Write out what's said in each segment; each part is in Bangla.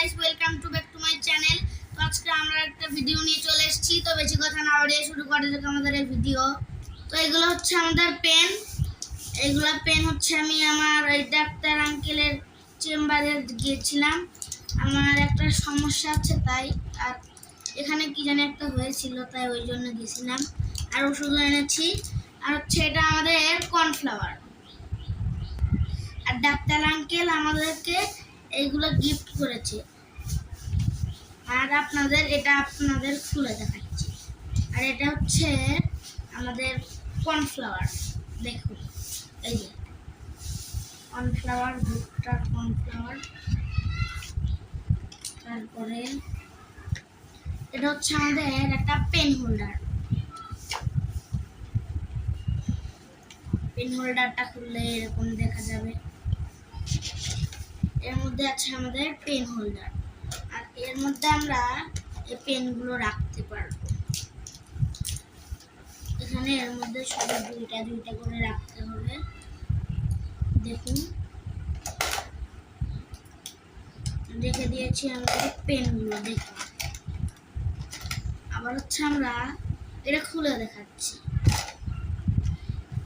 Guys welcome to back to my channel তো আজকে আমরা একটা ভিডিও নিয়ে চলে এসেছি। তো বেশি কথা না বাড়িয়ে শুরু করে যাক আমাদের এই ভিডিও তো এগুলো হচ্ছে আমাদের পেন এগুলো পেন হচ্ছে আমি আমার ওই ডাক্তার আঙ্কেলের চেম্বারে গিয়েছিলাম। আমার একটা সমস্যা আছে তাই। আর এখানে কি জানি একটা হয়েছিল, তাই ওই জন্য গেছিলাম। আর ওষুধ এনেছি। আর হচ্ছে এটা আমাদের কর্নফ্লাওয়ার আর ডাক্তার আঙ্কেল আমাদেরকে এইগুলো গিফট করেছে। আর আপনাদের, এটা আপনাদের খুলে দেখাচ্ছি। আর এটা হচ্ছে আমাদের কর্নফ্লাওয়ার দেখুন, এই যে। কর্নফ্লাওয়ার ভুট্টার কর্নফ্লাওয়ার তারপরে এটা হচ্ছে আমাদের একটা পেন হোল্ডার পেন হোল্ডারটা খুললে এরকম দেখা যাবে। এর মধ্যে আছে আমাদের পেন হোল্ডার আর এর মধ্যে আমরা এই পেনগুলো রাখতে পারব। এখানে এর মধ্যে সব দুইটা দুইটা করে রাখতে হবে। দেখুন। রেখে দিয়েছি আমাদের পেনগুলো দেখুন। আবার হচ্ছে আমরা এটা খুলে দেখাচ্ছি।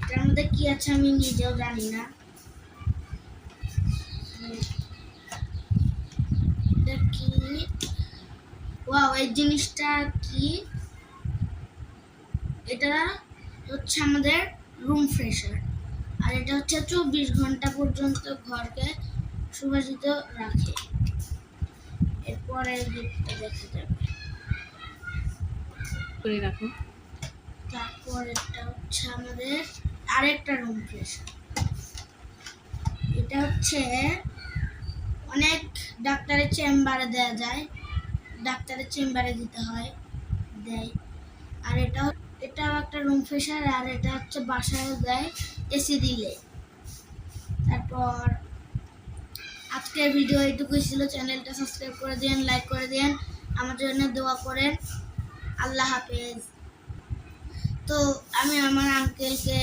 এটার মধ্যে কি আছে আমি নিজেও জানি না এটা কি ওয়াও এই জিনিসটা কি? এটা হচ্ছে আমাদের রুম ফ্রেশার আর এটা হচ্ছে চব্বিশ ঘণ্টা পর্যন্ত ঘরকে সুবাসিত রাখে। এরপরে গিফটটা দেখা যাবে। করে রাখো। তারপর এটা হচ্ছে আমাদের আরেকটা রুম ফ্রেশার এটা হচ্ছে অনেক ডাক্তারের চেম্বারে দেওয়া যায়। ডাক্তারের চেম্বারে দিতে হয়, দেয়। আর এটা এটাও একটা রুম ফ্রেশার আর এটা হচ্ছে বাসায় দেয় এসি দিলে। তারপর আজকের ভিডিও এইটুকুই ছিল। চ্যানেলটা সাবস্ক্রাইব করে দিন লাইক করে দিন আমার জন্য দোয়া করেন। আল্লাহ হাফেজ। তো আমি আমার আঙ্কেলকে